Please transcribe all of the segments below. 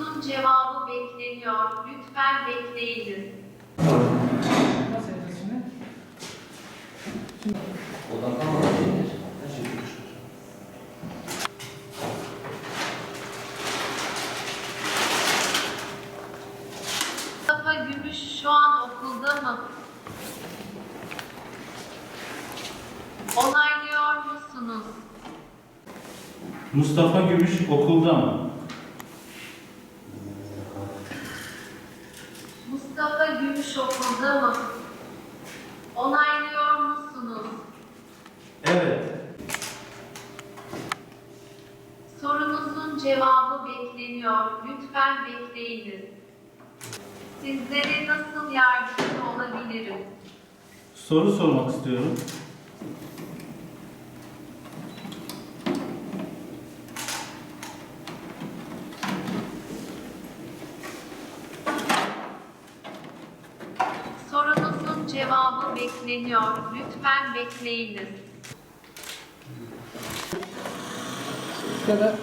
Sorunuzun cevabı bekleniyor. Lütfen bekleyiniz. Mustafa Gümüş şu an okulda mı? Onaylıyor musunuz? Mustafa Gümüş okulda mı? Gümüş okulda mı? Onaylıyor musunuz? Evet. Sorunuzun cevabı bekleniyor. Lütfen bekleyiniz. Sizlere nasıl yardımcı olabilirim? Soru sormak istiyorum. Sorunuzun cevabı bekleniyor. Lütfen bekleyiniz. Ya da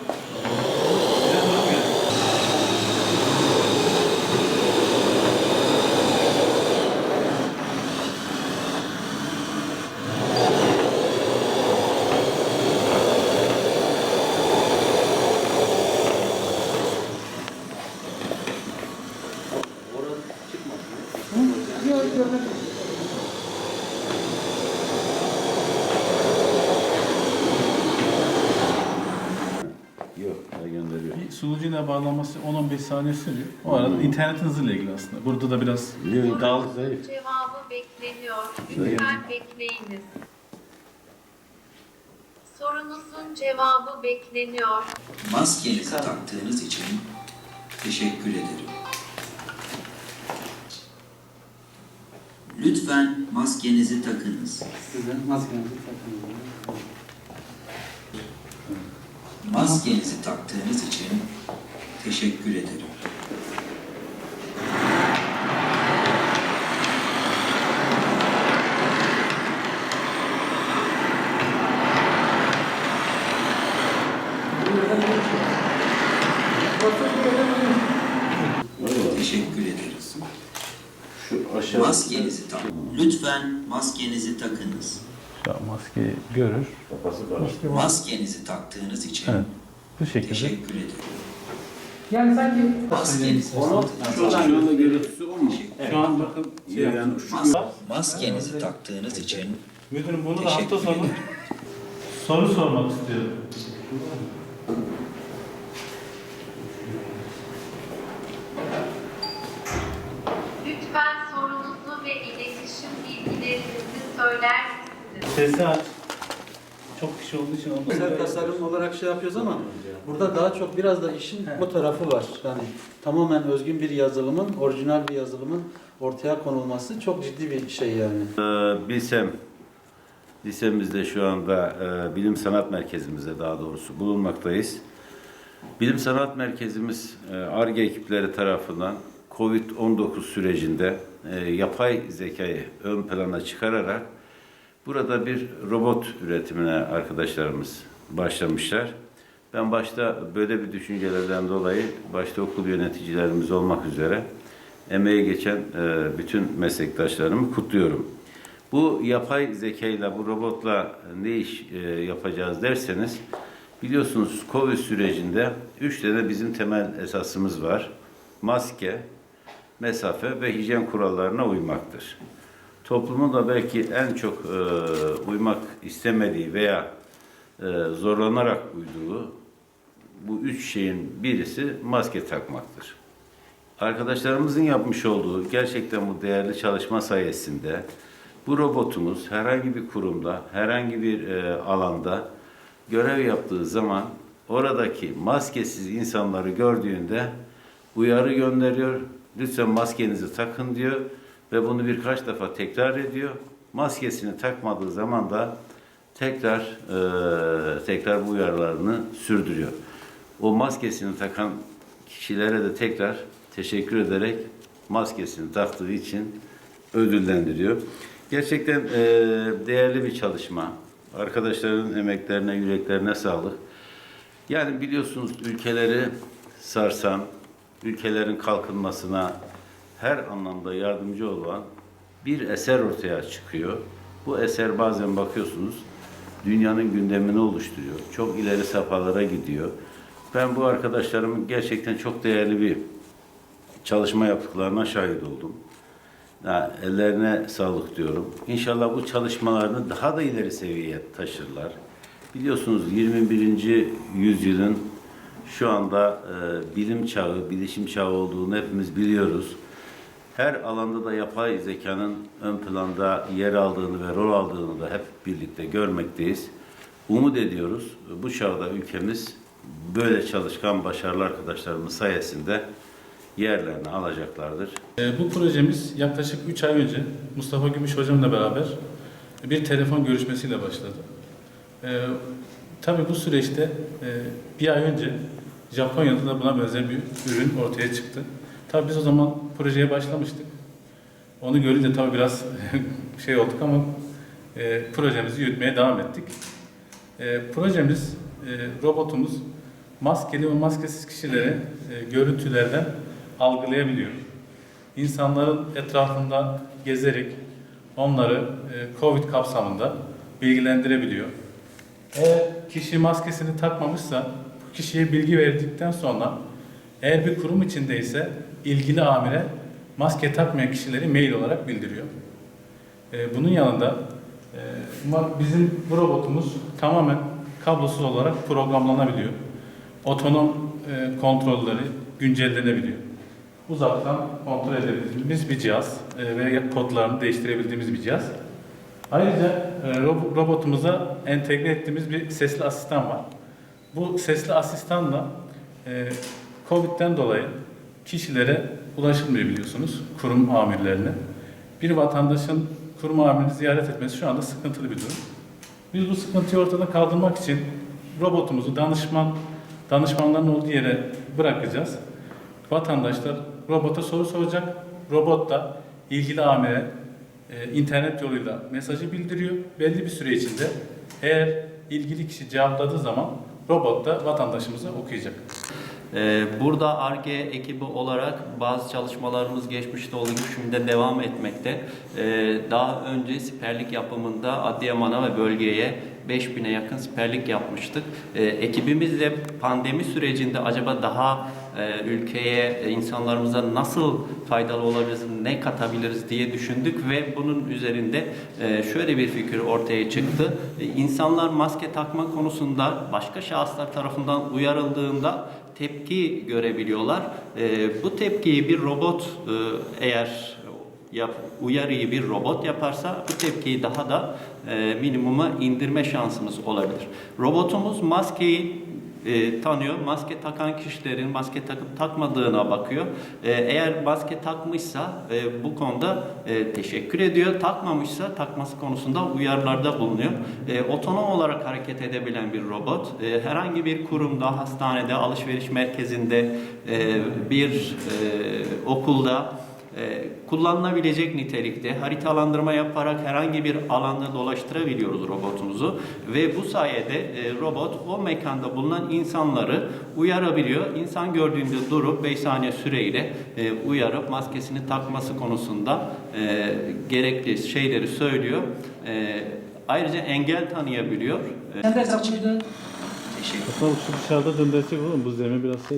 Hı? Yok, yok. Yok, daha sunucuyla bağlanması 10-15 saniye sürüyor. O arada internetin hızıyla ilgili aslında. Burada da biraz Yok, Sorunuzun zayıf. cevabı bekleniyor. Lütfen bekleyiniz. Sorunuzun cevabı bekleniyor. Maskenizi taktığınız için teşekkür ederim. Lütfen maskenizi takınız. Size maskenizi takın. Maskenizi taktığınız için teşekkür ederim. Teşekkür ederiz. Şu aşağı... Maskenizi takın. Lütfen maskenizi takınız. şu maskeyi görür. Maskenizi taktığınız için Evet. Bu şekilde. teşekkür ederim. Yani sanki Maskenizi, Şu anda görüntüsü o mu? Şu an bakın şey. Yani şu Mas- maskenizi taktığınız için Müdürüm bunu da hafta sonu soru sormak istiyorum. Lütfen sorunuzu ve iletişim bilgilerinizi söyler misiniz? Sesi aç. Çok kişi olduğu için oldu. Güzel tasarım olarak şey yapıyoruz ama burada daha çok biraz da işin bu tarafı var. Yani tamamen özgün bir yazılımın, orijinal bir yazılımın ortaya konulması çok ciddi bir şey yani. Ee, Bilsem, lisemizde şu anda e, Bilim Sanat Merkezimizde daha doğrusu bulunmaktayız. Bilim Sanat Merkezimiz e, ARGE ekipleri tarafından COVID-19 sürecinde e, yapay zekayı ön plana çıkararak burada bir robot üretimine arkadaşlarımız başlamışlar. Ben başta böyle bir düşüncelerden dolayı başta okul yöneticilerimiz olmak üzere emeği geçen e, bütün meslektaşlarımı kutluyorum. Bu yapay zekayla, bu robotla ne iş e, yapacağız derseniz, biliyorsunuz Covid sürecinde üç tane bizim temel esasımız var. Maske, mesafe ve hijyen kurallarına uymaktır. Toplumun da belki en çok e, uymak istemediği veya e, zorlanarak uyduğu bu üç şeyin birisi maske takmaktır. Arkadaşlarımızın yapmış olduğu gerçekten bu değerli çalışma sayesinde bu robotumuz herhangi bir kurumda, herhangi bir e, alanda görev yaptığı zaman oradaki maskesiz insanları gördüğünde uyarı gönderiyor. Lütfen maskenizi takın diyor ve bunu birkaç defa tekrar ediyor. Maskesini takmadığı zaman da tekrar e, tekrar bu uyarılarını sürdürüyor. O maskesini takan kişilere de tekrar teşekkür ederek maskesini taktığı için ödüllendiriyor. Gerçekten e, değerli bir çalışma. Arkadaşların emeklerine, yüreklerine sağlık. Yani biliyorsunuz ülkeleri sarsan, ülkelerin kalkınmasına her anlamda yardımcı olan bir eser ortaya çıkıyor. Bu eser bazen bakıyorsunuz dünyanın gündemini oluşturuyor. Çok ileri safhalara gidiyor. Ben bu arkadaşlarımın gerçekten çok değerli bir çalışma yaptıklarına şahit oldum. Ha, ellerine sağlık diyorum. İnşallah bu çalışmalarını daha da ileri seviyeye taşırlar. Biliyorsunuz 21. yüzyılın şu anda e, bilim çağı, bilişim çağı olduğunu hepimiz biliyoruz. Her alanda da yapay zekanın ön planda yer aldığını ve rol aldığını da hep birlikte görmekteyiz. Umut ediyoruz bu çağda ülkemiz böyle çalışkan başarılı arkadaşlarımız sayesinde yerlerini alacaklardır. E, bu projemiz yaklaşık 3 ay önce Mustafa Gümüş hocamla beraber bir telefon görüşmesiyle başladı. E, tabii bu süreçte e, bir ay önce Japonya'da da buna benzer bir ürün ortaya çıktı. Tabii biz o zaman projeye başlamıştık. Onu görünce tabii biraz şey olduk ama e, projemizi yürütmeye devam ettik. E, projemiz, e, robotumuz maskeli ve maskesiz kişileri e, görüntülerden algılayabiliyor. İnsanların etrafında gezerek onları e, COVID kapsamında bilgilendirebiliyor. Eğer kişi maskesini takmamışsa bu kişiye bilgi verdikten sonra eğer bir kurum içindeyse ilgili amire maske takmayan kişileri mail olarak bildiriyor. E, bunun yanında e, bizim bu robotumuz tamamen kablosuz olarak programlanabiliyor. Otonom e, kontrolleri güncellenebiliyor. Uzaktan kontrol edebildiğimiz bir cihaz e, ve kodlarını değiştirebildiğimiz bir cihaz. Ayrıca e, ro- robotumuza entegre ettiğimiz bir sesli asistan var. Bu sesli asistanla e, Covid'den dolayı kişilere ulaşılmıyor biliyorsunuz kurum amirlerine. Bir vatandaşın kurum amirini ziyaret etmesi şu anda sıkıntılı bir durum. Biz bu sıkıntıyı ortadan kaldırmak için robotumuzu danışman danışmanların olduğu yere bırakacağız. Vatandaşlar robota soru soracak. Robot da ilgili amire e, internet yoluyla mesajı bildiriyor. Belli bir süre içinde eğer ilgili kişi cevapladığı zaman robot da vatandaşımıza okuyacak. Ee, Burada ARGE ekibi olarak bazı çalışmalarımız geçmişte olduğu gibi şimdi de devam etmekte. Ee, Daha önce siperlik yapımında Adıyaman'a ve bölgeye 5000'e yakın siperlik yapmıştık. Ee, Ekibimizle pandemi sürecinde acaba daha e, ülkeye, e, insanlarımıza nasıl faydalı olabiliriz, ne katabiliriz diye düşündük ve bunun üzerinde e, şöyle bir fikir ortaya çıktı. İnsanlar maske takma konusunda başka şahıslar tarafından uyarıldığında tepki görebiliyorlar. Ee, bu tepkiyi bir robot e, eğer yap, uyarıyı bir robot yaparsa bu tepkiyi daha da e, minimuma indirme şansımız olabilir. Robotumuz maskeyi e, tanıyor. Maske takan kişilerin maske takıp takmadığına bakıyor. E, eğer maske takmışsa e, bu konuda e, teşekkür ediyor. Takmamışsa takması konusunda uyarılarda bulunuyor. E, otonom olarak hareket edebilen bir robot. E, herhangi bir kurumda, hastanede, alışveriş merkezinde, e, bir e, okulda kullanılabilecek nitelikte haritalandırma yaparak herhangi bir alanda dolaştırabiliyoruz robotumuzu ve bu sayede e, robot o mekanda bulunan insanları uyarabiliyor. İnsan gördüğünde durup 5 saniye süreyle e, uyarıp maskesini takması konusunda e, gerekli şeyleri söylüyor. Ayrıca engel tanıyabiliyor. Sen de Teşekkür Şu dışarıda döndürecek oğlum bu zemin biraz şey.